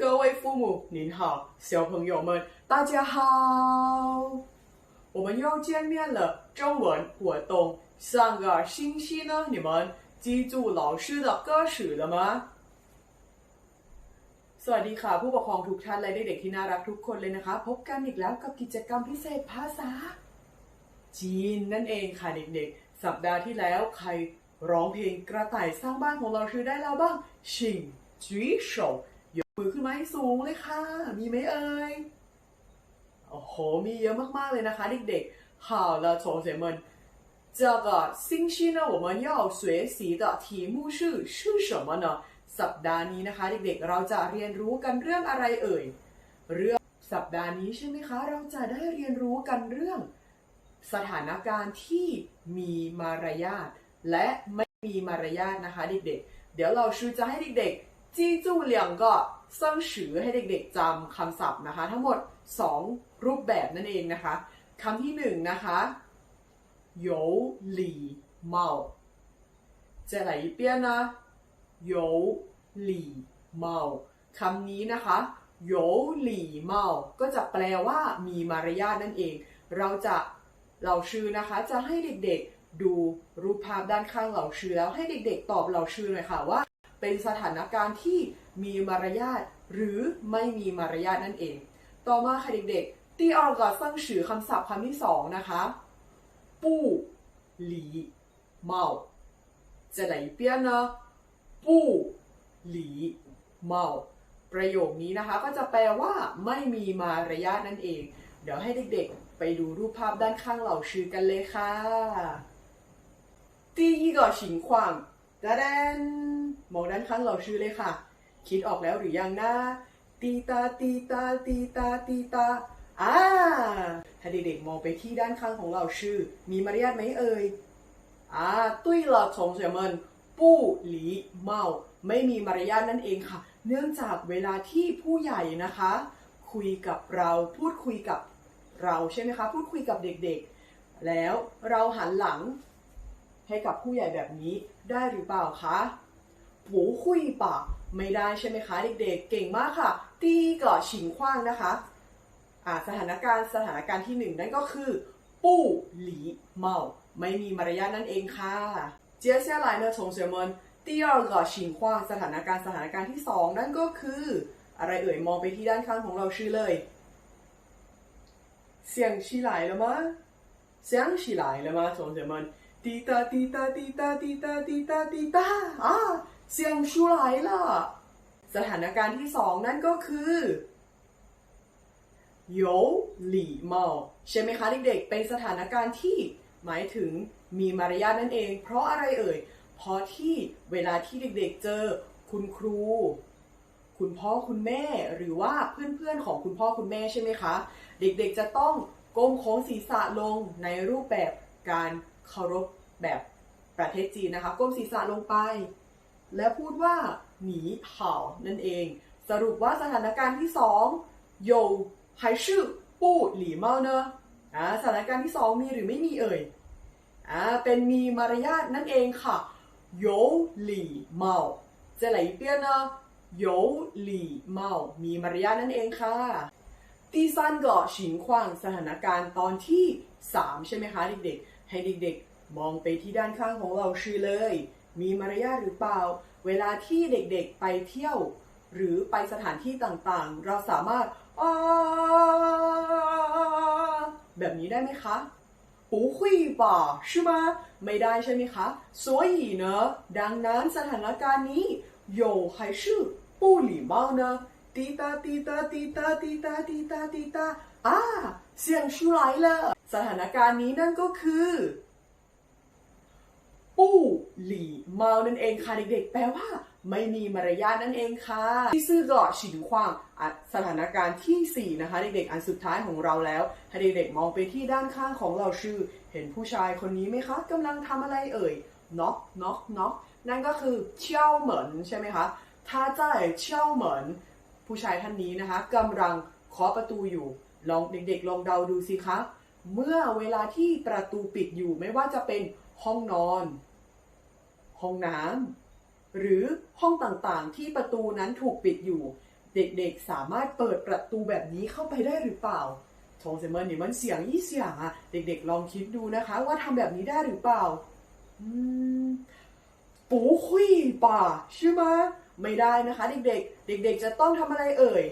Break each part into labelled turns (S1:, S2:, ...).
S1: 各位父母您好，小朋友们大家好，我们又见面了。中文活动上个星期呢，你们记住老师的歌曲了吗？สวัสดีค่ะ ผู้ปกครองทุกท่านและเด็กๆที่น่ารักทุกคนเลยนะคะ พบกันอีกแล้วกับกิจกรรมพิเศษภาษา จีนนั่นเองค่ะเด็กๆ สัปดาห์ที่แล้วใครร้องเพลงกระต่ายสร้างบ้านของเราชื่อได้แล้วบ้าง ชิงจีโฉยกมือ ขึ้นมาให้สูงเลยค่ะ มีไหมเอ่ย โอ้โห มีเยอะมากๆเลยนะคะเด็กๆ好了同学们这个星期呢我们要学习的题目是是什么呢สัปดาห์นี้นะคะ เด็กๆ เราจะเรียนรู้กันเรื่องอะไรเอ่ย เรื่องสัปดาห์นี้ใช่ไหมคะ เราจะได้เรียนรู้กันเรื่อง สถานการณ์ที่มีมารยาทและไม่มีมารยาทนะคะเด็กๆ เดี๋ยวเราชูจะให้เด็กๆ จี้จูเหลียงก็เซิงฉือให้เด็กๆจำคำศัพท์นะคะ ทั้งหมด 2 รูปแบบนั่นเองนะคะคำที่หนึ่งนะคะ有礼貌再来一遍呢有礼貌คำนี้นะคะ有礼貌ก็จะแปลว่ามีมารยาทนั่นเอง เราจะเหล่าชื่อนะคะ จะให้เด็กๆดูรูปภาพด้านข้างเหล่าชื่อแล้วให้เด็กๆ ตอบเหล่าชื่อหน่อยค่ะว่า เป็นสถานการณ์ที่มีมารยาทหรือไม่มีมารยาทนั่นเอง ต่อมาค่ะเด็กๆตีออกกับซังฉือคำศัพท์คำที่สองนะคะปู้หลีเมา再来一遍呢ปู้หลีเมาประโยคนี้นะคะ ก็จะแปลว่าไม่มีมารยาทนั่นเอง เดี๋ยวให้เด็กๆ ไปดูรูปภาพด้านข้างเหล่าชื่อกันเลยค่ะ第一个情况ดาดน มองด้านข้างเหล่าชื่อเลยค่ะ คิดออกแล้วหรือยังนะ ตีตาตีตาตีตาตีตาอ่าถ้าเด็กๆมองไปที่ด้านข้างของเราชื่อ มีมารยาทไหมเอ่ยอ่าตุ้ยหรอของเสียมันปู้หลีเมา ไม่มีมารยาทนั่นเองค่ะ เนื่องจากเวลาที่ผู้ใหญ่นะคะ คุยกับเราพูดคุยกับเราใช่ไหมคะพูดคุยกับเด็กๆ แล้วเราหันหลังให้กับผู้ใหญ่แบบนี้ได้หรือเปล่าคะ ปูคุยปากไม่ได้ใช่ไหมคะเด็กๆ เก่งมากค่ะตีก่อฉิงขว้างนะคะอ่าสถานการณ์สถานการณ์ที่หนึ่งนั่นก็คือ ปู้หลีเมาไม่มีมารยาทนั่นเองค่ะ接下来呢同学们第二个情况สถานการณ์สถานการณ์ที่สองนั่นก็คือ อะไรเอ่ยมองไปที่ด้านข้างของเราชื่อเลย想起来了吗想起来了吗同学们滴答滴答滴答滴答滴答滴答啊 เสียงชูไหลล่ะ สถานการณ์ที่สองนั่นก็คือโยหลี่เมาใช่ไหมคะเด็กๆ เป็นสถานการณ์ที่หมายถึงมีมารยาทนั่นเอง เพราะอะไรเอ่ย เพราะที่เวลาที่เด็กๆเจอคุณครู คุณพ่อคุณแม่หรือว่าเพื่อนๆของคุณพ่อคุณแม่ใช่ไหมคะ เด็กๆจะต้องก้มโค้งศีรษะลงในรูปแบบการเคารพแบบประเทศจีนนะคะ ก้มศีรษะลงไป แล้วพูดว่าหนีเห่านั่นเอง สรุปว่าสถานการณ์ที่สอง有还是不礼貌呢อ่าสถานการณ์ที่สองมีหรือไม่มีเอ่ยอ่าเป็นมีมารยาทนั่นเองค่ะ有礼貌จะไหลเปี้ยนนะ有礼貌มีมารยาทนั่นเองค่ะ第三个情况สถานการณ์ตอนที่สามใช่ไหมคะเด็กๆ ให้เด็กๆ มองไปที่ด้านข้างของเราชื่อเลย มีมารยาทหรือเปล่า เวลาที่เด็กๆ ไปเที่ยว หรือไปสถานที่ต่างๆ เราสามารถอ่าแบบนี้ได้ไหมคะ不会吧是吗ไม่ได้ใช่ไหมคะ所以呢ดังนั้นสถานการณ์นี้有还是不礼貌呢滴答滴答滴答滴答滴答滴答อ่าเสียง出来了สถานการณ์นี้นั่นก็คือ ปู้หลี่เมานั่นเองค่ะเด็กๆ แปลว่า ไม่มีมารยาทนั่นเองค่ะ ที่ซื่อก็ฉินควางสถานการณ์ที่ 4 นะคะ เด็กๆ อันสุดท้ายของเราแล้วให้เด็กๆ มองไปที่ด้านข้างของเราชื่อ เห็นผู้ชายคนนี้ไหมคะกำลังทำอะไรเอ่ยน็อกน็อกน็อกนั่นก็คือเชี่ยวเหมินใช่ไหมคะถ้าจ่ายเชี่ยวเหมินผู้ชายท่านนี้นะคะกำลังเคาะประตูอยู่ ลองเด็กๆ ลองเดาดูสิคะ เมื่อเวลาที่ประตูปิดอยู่ไม่ว่าจะเป็นห้องนอน ห้องน้ำหรือห้องต่างๆ ที่ประตูนั้นถูกปิดอยู่ เด็กๆสามารถเปิดประตูแบบนี้เข้าไปได้หรือเปล่าทงเซเมนนี่มันเสียงยี่เสียงอะเด็กๆลองคิดดูนะคะ ว่าทำแบบนี้ได้หรือเปล่า อืม不会吧ใช่ไหมไม่ได้นะคะ เด็กๆ เด็กๆจะต้องทำอะไรเอ่ย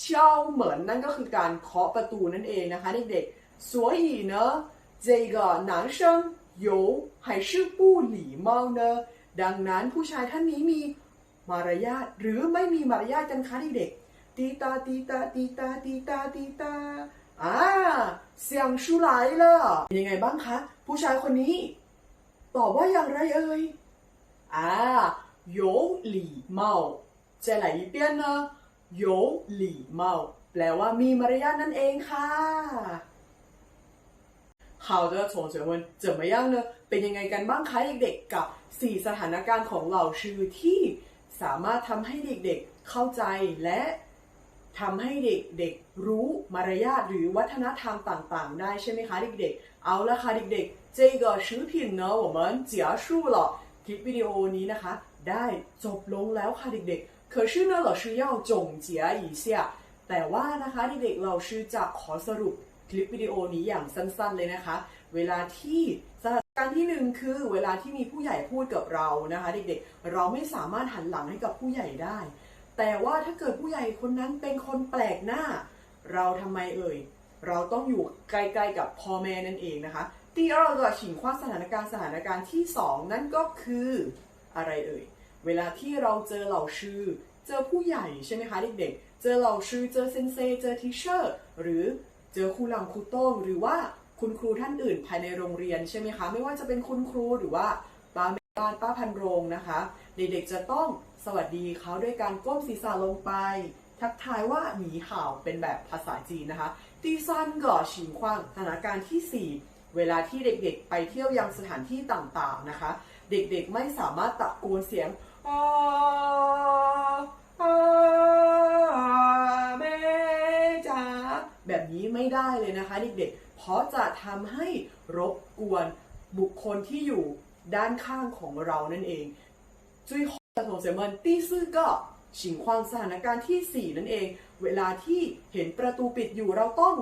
S1: เช่าเหมือนนั่นก็คือการเคาะประตูนั่นเองนะคะเด็กๆ所以呢这个男生 โยห้ชื่อปู้หลี่เมาเนอร์ดังนั้นผู้ชายท่านนี้มีมารยาทหรือไม่มีมารยาทกันคะเด็กๆตีตาตีตาตีตาตีตาตีตาอ่าเสียงชูไหลล่ะยังไงบ้างคะ ผู้ชายคนนี้ ตอบว่าอย่างไรเอ่ยอ่าโยหลี่เมาจะไหลเปี้ยนเนอะโยหลี่เมาแปลว่ามีมารยาทนั่นเองค่ะ 好的同学们怎么样呢เป็นยังไงกันบ้างคะเด็กๆกับ 4 สถานการณ์ของเหล่าชื่อที่สามารถทำให้เด็กๆเข้าใจและทำให้เด็กๆรู้มารยาทหรือวัฒนธรรมต่างๆ ได้ใช่ไหมคะเด็กๆ เอาละค่ะเด็กๆ这个视频呢我们结束了คลิปวิดีโอนี้นะคะ ได้จบลงแล้วค่ะเด็กๆ可是呢老师要总结一下แต่ว่านะคะเด็กๆเราชื่อจะขอสรุป คลิปวิดีโอนี้อย่างสั้น ๆเลยนะคะ เวลาที่สถานการณ์ที่หนึ่งคือ เวลาที่มีผู้ใหญ่พูดกับเรานะคะ เด็กๆ เราไม่สามารถหันหลังให้กับผู้ใหญ่ได้ แต่ว่าถ้าเกิดผู้ใหญ่คนนั้นเป็นคนแปลกหน้า เราทำไมเอ่ย เราต้องอยู่ใกล้ๆกับพ่อแม่นั่นเองนะคะ第二个情况สถานการณ์สถานการณ์ที่สองนั่นก็คืออะไรเอ่ย เวลาที่เราเจอเหล่าชื่อ เจอผู้ใหญ่ใช่ไหมคะเด็กๆ เจอเหล่าชื่อ เจอเซนเซ เจอทีเชอร์ หรือ เจอครูหลังครูโต้งหรือว่าคุณครูท่านอื่นภายในโรงเรียนใช่ไหมคะ ไม่ว่าจะเป็นคุณครูหรือว่าป้าแม่บ้านป้าพันโรงนะคะ เด็กๆจะต้องสวัสดีเขาด้วยการก้มศีรษะลงไป ทักทายว่าหมีเห่าเป็นแบบภาษาจีนนะคะตีซันก่อฉิงควางสถานการณ์ที่ 4 เวลาที่เด็กๆ ไปเที่ยวยังสถานที่ต่างๆนะคะ เด็กๆไม่สามารถตะโกนเสียงอาอาแม่ แบบนี้ไม่ได้เลยนะคะเด็กๆ เพราะจะทำให้รบกวนบุคคลที่อยู่ด้านข้างของเรานั่นเองจุ้ยของสงเสมันตี้ซื่อก็ฉิงความสถานการณ์ที่ 4 นั่นเอง เวลาที่เห็นประตูปิดอยู่เราต้อง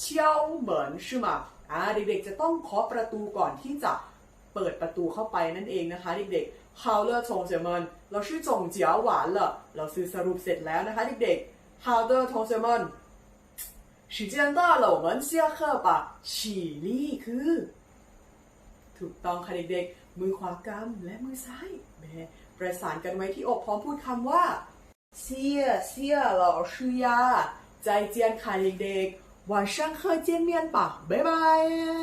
S1: เชียวเหมือนใช่ไหมอ่าเด็กๆจะต้องเคาะประตูก่อนที่จะเปิดประตูเข้าไปนั่นเองนะคะเด็กๆเขาเลือกชงเสีมันเราชื่อจงเจียวหวานเหรอเราซื้อสรุปเสร็จแล้วนะคะเด็กๆ How the t o s e m a n 时间到了我们下课吧起立คือ ถูกต้องค่ะเด็กๆ มือขวากำและมือซ้ายแบประสานกันไว้ที่อกพร้อมพูดคำว่าเสียเสียหล่อชื่อยาใจเจียนค่ะเด็กๆ晚上课见面吧บ๊ายบาย